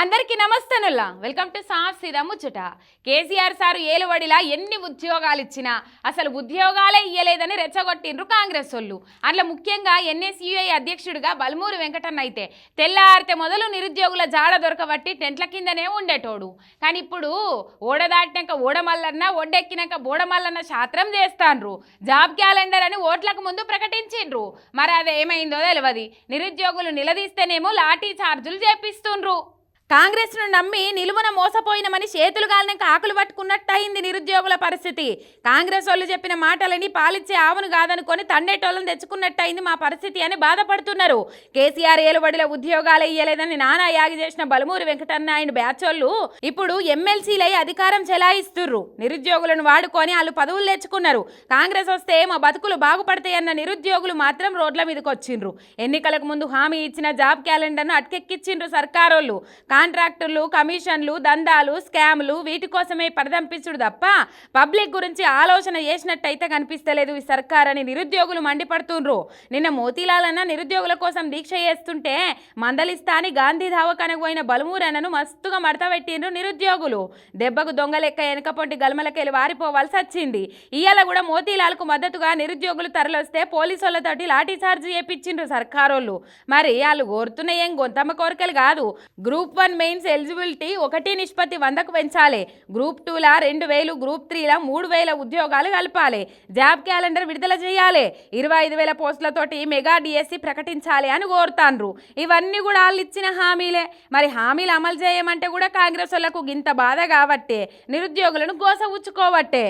అందరికీ నమస్తనుల్లా. Welcome to సాఫ్ సీదా ముచ్చట. కేసీఆర్ సారు ఏలువడిలా ఎన్ని ఉద్యోగాలు ఇచ్చినా అసలు ఉద్యోగాలే ఇయ్యలేదని రెచ్చగొట్టిండ్రు కాంగ్రెస్ వాళ్ళు అందులో ముఖ్యంగా ఎన్ఎస్యుఐ అధ్యక్షుడిగా బలమూరి వెంకటన్న అయితే తెల్లారితే మొదలు నిరుద్యోగుల జాడ దొరకబట్టి టెంట్ల కిందనే ఉండేటోడు. కానీ ఇప్పుడు ఓడ దాటినాక ఓడమల్లన్న ఒడ్డెక్కినాక బోడమల్లన్న శాత్రం చేస్తాండ్రు. జాబ్ క్యాలెండర్ అని ఓట్లకు ముందు ప్రకటించిండ్రు. మరి అది ఏమైందో తెలియదు నిరుద్యోగులు నిలదీస్తేనేమో లాఠీ చార్జులు చేపిస్తుండ్రు. కాంగ్రెస్ను నమ్మి నిలువున మోసపోయినమని చేతులు గాలినాక ఆకులు పట్టుకున్నట్టయింది నిరుద్యోగుల పరిస్థితి. కాంగ్రెస్ వాళ్ళు చెప్పిన మాటలని పాలిచ్చే ఆవును కాదనుకొని తండేటోళ్ళని తెచ్చుకున్నట్టయింది మా పరిస్థితి అని బాధపడుతున్నారు. కేసీఆర్ ఏలుబడిలో ఉద్యోగాలు ఇయ్యలేదని నానా యాగి చేసిన బలమూరి వెంకటన్న ఆయన ఇప్పుడు ఎమ్మెల్సీలై అధికారం చెలాయిస్తుర్రు. నిరుద్యోగులను వాడుకొని వాళ్ళు పదవులు తెచ్చుకున్నారు. కాంగ్రెస్ వస్తే మా బతుకులు బాగుపడతాయన్న నిరుద్యోగులు మాత్రం రోడ్ల మీదకి వచ్చిండ్రు ఎన్నికలకు ముందు హామీ ఇచ్చిన జాబ్ క్యాలెండర్ను అటకెక్కిచ్చిండ్రు సర్కారోళ్ళు. కాంట్రాక్టర్లు కమిషన్లు దందాలు స్కామ్లు వీటి కోసమే పరదంపించుడు తప్ప పబ్లిక్ గురించి ఆలోచన చేసినట్టయితే కనిపిస్తలేదు ఈ సర్కార్ అని నిరుద్యోగులు మండిపడుతుండ్రు. నిన్న మోతీలాలన్న నిరుద్యోగుల కోసం దీక్ష చేస్తుంటే మందలిస్తా అని గాంధీ ధావకానికి పోయిన బలమూరన్నను మస్తుగా మడతపెట్టిండ్రు నిరుద్యోగులు. దెబ్బకు దొంగలెక్క వెనకపొంటి గలమలకెళ్ళి వారిపోవాల్సి వచ్చింది. ఇవాళ కూడా మోతీలాల్కు మద్దతుగా నిరుద్యోగులు తరలొస్తే పోలీసులతోటి లాఠీ చార్జ్ చేపించిండ్రు సర్కారోళ్ళు. మరి వాళ్ళు కోరుతున్న ఏం గొంతమ్మ కోరికలు కాదు. గ్రూప్ వన్ మెయిన్స్ ఎలిజిబిలిటీ ఒకటి నిష్పత్తి వందకు పెంచాలి. గ్రూప్ టూలా రెండు వేలు గ్రూప్ త్రీలా మూడు వేల ఉద్యోగాలు కలపాలి. జాబ్ క్యాలెండర్ విడుదల చేయాలి. ఇరవై ఐదు వేల పోస్టులతోటి మెగా డిఎస్సి ప్రకటించాలి అని కోరుతాండ్రు. ఇవన్నీ కూడా వాళ్ళు ఇచ్చిన హామీలే. మరి హామీలు అమలు చేయమంటే కూడా కాంగ్రెస్ వాళ్ళకు గింత బాధ కాబట్టే నిరుద్యోగులను గోస ఉచ్చుకోవట్టే